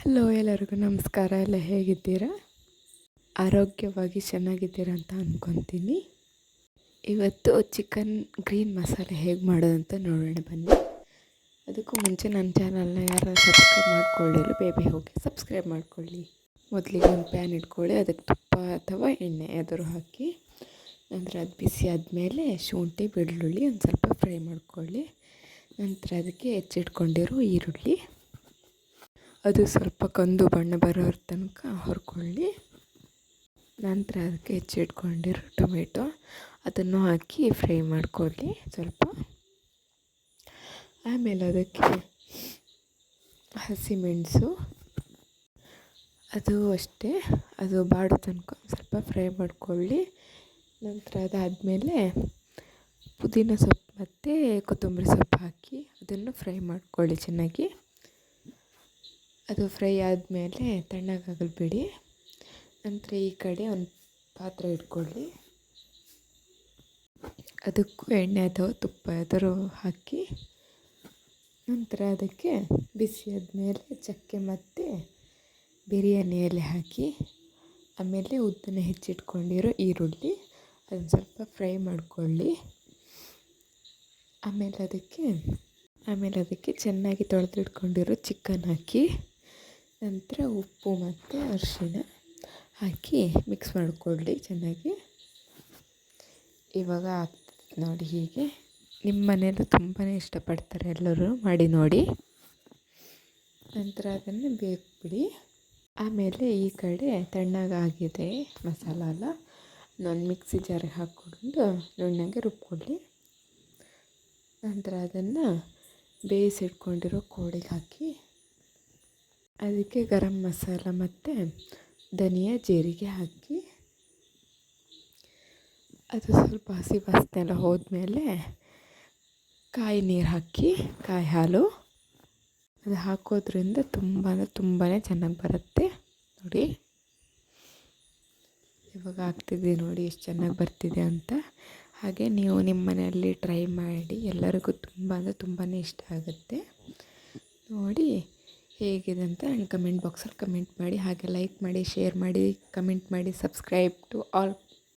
Hello ಎಲ್ಲರಿಗೂ ನಮಸ್ಕಾರ, ಎಲ್ಲ ಹೇಗಿದ್ದೀರಾ? ಆರೋಗ್ಯವಾಗಿ ಚೆನ್ನಾಗಿದ್ದೀರಾ ಅಂತ ಅಂದ್ಕೊತೀನಿ ಇವತ್ತು ಚಿಕನ್ ಗ್ರೀನ್ ಮಸಾಲೆ ಹೇಗೆ ಮಾಡೋದಂತ ನೋಡೋಣ, ಬನ್ನಿ. ಅದಕ್ಕೂ ಮುಂಚೆ ನನ್ನ ಚಾನಲ್ನ ಯಾರು ಸಬ್ಸ್ಕ್ರೈಬ್ ಮಾಡ್ಕೊಳ್ಳಿರು ಬೇಬಿ ಹೋಗಿ ಸಬ್ಸ್ಕ್ರೈಬ್ ಮಾಡ್ಕೊಳ್ಳಿ. ಮೊದಲಿಗೆ ಒಂದು ಪ್ಯಾನ್ ಇಟ್ಕೊಳ್ಳಿ, ಅದಕ್ಕೆ ತುಪ್ಪ ಅಥವಾ ಎಣ್ಣೆ ಯಾವ್ದಾದ್ರು ಹಾಕಿ. ನಂತರ ಅದು ಬಿಸಿ ಆದಮೇಲೆ ಶುಂಠಿ, ಬೆಳ್ಳುಳ್ಳಿ, ಒಂದು ಸ್ವಲ್ಪ ಫ್ರೈ ಮಾಡ್ಕೊಳ್ಳಿ. ನಂತರ ಅದಕ್ಕೆ ಹೆಚ್ಚಿಟ್ಕೊಂಡಿರೋ ಈರುಳ್ಳಿ. ಅದು ಸ್ವಲ್ಪ ಕಂದು ಬಣ್ಣ ಬರೋ ತನಕ ಹುರ್ಕೊಳ್ಳಿ. ನಂತರ ಅದಕ್ಕೆ ಹೆಚ್ಚಿಟ್ಕೊಂಡಿರೋ ಟೊಮೆಟೊ ಅದನ್ನು ಹಾಕಿ ಫ್ರೈ ಮಾಡ್ಕೊಳ್ಳಿ ಸ್ವಲ್ಪ. ಆಮೇಲೆ ಅದಕ್ಕೆ ಹಸಿಮೆಣಸು ಅದು ಅಷ್ಟೇ. ಅದು ಬಾಡೋ ತನಕ ಸ್ವಲ್ಪ ಫ್ರೈ ಮಾಡ್ಕೊಳ್ಳಿ. ನಂತರ ಅದಾದಮೇಲೆ ಪುದೀನ ಸೊಪ್ಪು ಮತ್ತು ಕೊತ್ತಂಬರಿ ಸೊಪ್ಪು ಹಾಕಿ ಅದನ್ನು ಫ್ರೈ ಮಾಡ್ಕೊಳ್ಳಿ ಚೆನ್ನಾಗಿ. ಅದು ಫ್ರೈ ಆದಮೇಲೆ ತಣ್ಣಗಾಗಲು ಬಿಡಿ ನಂತರ ಈ ಕಡೆ ಒಂದು ಪಾತ್ರೆ ಇಟ್ಕೊಳ್ಳಿ. ಅದಕ್ಕೂ ಎಣ್ಣೆ ಅಥವಾ ತುಪ್ಪ ಯಾವ್ದಾದ್ರು ಹಾಕಿ. ನಂತರ ಅದಕ್ಕೆ ಬಿಸಿ ಆದಮೇಲೆ ಚಕ್ಕೆ ಮತ್ತು ಬಿರಿಯಾನಿ ಎಲೆ ಹಾಕಿ. ಆಮೇಲೆ ಉದ್ದನೆ ಹೆಚ್ಚಿಟ್ಕೊಂಡಿರೋ ಈರುಳ್ಳಿ ಅದನ್ನು ಸ್ವಲ್ಪ ಫ್ರೈ ಮಾಡಿಕೊಳ್ಳಿ. ಆಮೇಲೆ ಅದಕ್ಕೆ ಆಮೇಲೆ ಅದಕ್ಕೆ ಚೆನ್ನಾಗಿ ತೊಳೆದಿಟ್ಕೊಂಡಿರೋ ಚಿಕನ್ ಹಾಕಿ. ನಂತರ ಉಪ್ಪು ಮತ್ತು ಅರಿಶಿಣ ಹಾಕಿ ಮಿಕ್ಸ್ ಮಾಡಿಕೊಳ್ಳಿ ಚೆನ್ನಾಗಿ. ಇವಾಗ ನೋಡಿ ಹೀಗೆ. ನಿಮ್ಮ ಮನೆಯಲ್ಲೂ ತುಂಬಾ ಇಷ್ಟಪಡ್ತಾರೆ ಎಲ್ಲರೂ ಮಾಡಿ ನೋಡಿ. ನಂತರ ಅದನ್ನು ಬಿಡಿ ಆಮೇಲೆ ಈ ಕಡೆ ತಣ್ಣಗಾಗಿದೆ ಮಸಾಲ ಎಲ್ಲ. ನಾನು ಮಿಕ್ಸಿ ಜಾರಿಗೆ ಹಾಕ್ಕೊಂಡು ನುಣ್ಣಗೆ ರುಬ್ಕೊಳ್ಳಿ. ನಂತರ ಅದನ್ನು ಬೇಯಿಸಿಟ್ಕೊಂಡಿರೋ ಕೋಳಿಗೆ ಹಾಕಿ ಅದಕ್ಕೆ ಗರಂ ಮಸಾಲ ಮತ್ತು ಧನಿಯಾ ಜೀರಿಗೆ ಹಾಕಿ, ಅದು ಸ್ವಲ್ಪ ಹಸಿ ವಾಸನೆ ಎಲ್ಲ ಹೋದ್ಮೇಲೆ ಕಾಯಿ ನೀರು ಹಾಕಿ, ಕಾಯಿ ಹಾಲು ಅದು ಹಾಕೋದ್ರಿಂದ ತುಂಬಾ ತುಂಬಾ ಚೆನ್ನಾಗಿ ಬರುತ್ತೆ. ನೋಡಿ. ಇವಾಗ ಆಗ್ತಿದೆ ನೋಡಿ ಎಷ್ಟು ಚೆನ್ನಾಗಿ ಬರ್ತಿದೆ ಅಂತ. ಹಾಗೆ ನೀವು ನಿಮ್ಮ ಮನೆಯಲ್ಲಿ ಟ್ರೈ ಮಾಡಿ, ಎಲ್ಲರಿಗೂ ತುಂಬ ಅಂದರೆ ತುಂಬಾ ಇಷ್ಟ ಆಗುತ್ತೆ. ನೋಡಿ. ಹೇಗಿದೆ ಅಂತ ಕಮೆಂಟ್ ಬಾಕ್ಸಲ್ಲಿ ಕಮೆಂಟ್ ಮಾಡಿ, ಹಾಗೆ ಲೈಕ್ ಮಾಡಿ ಶೇರ್ ಮಾಡಿ ಕಮೆಂಟ್ ಮಾಡಿ ಸಬ್ಸ್ಕ್ರೈಬ್ ಟು ಆಲ್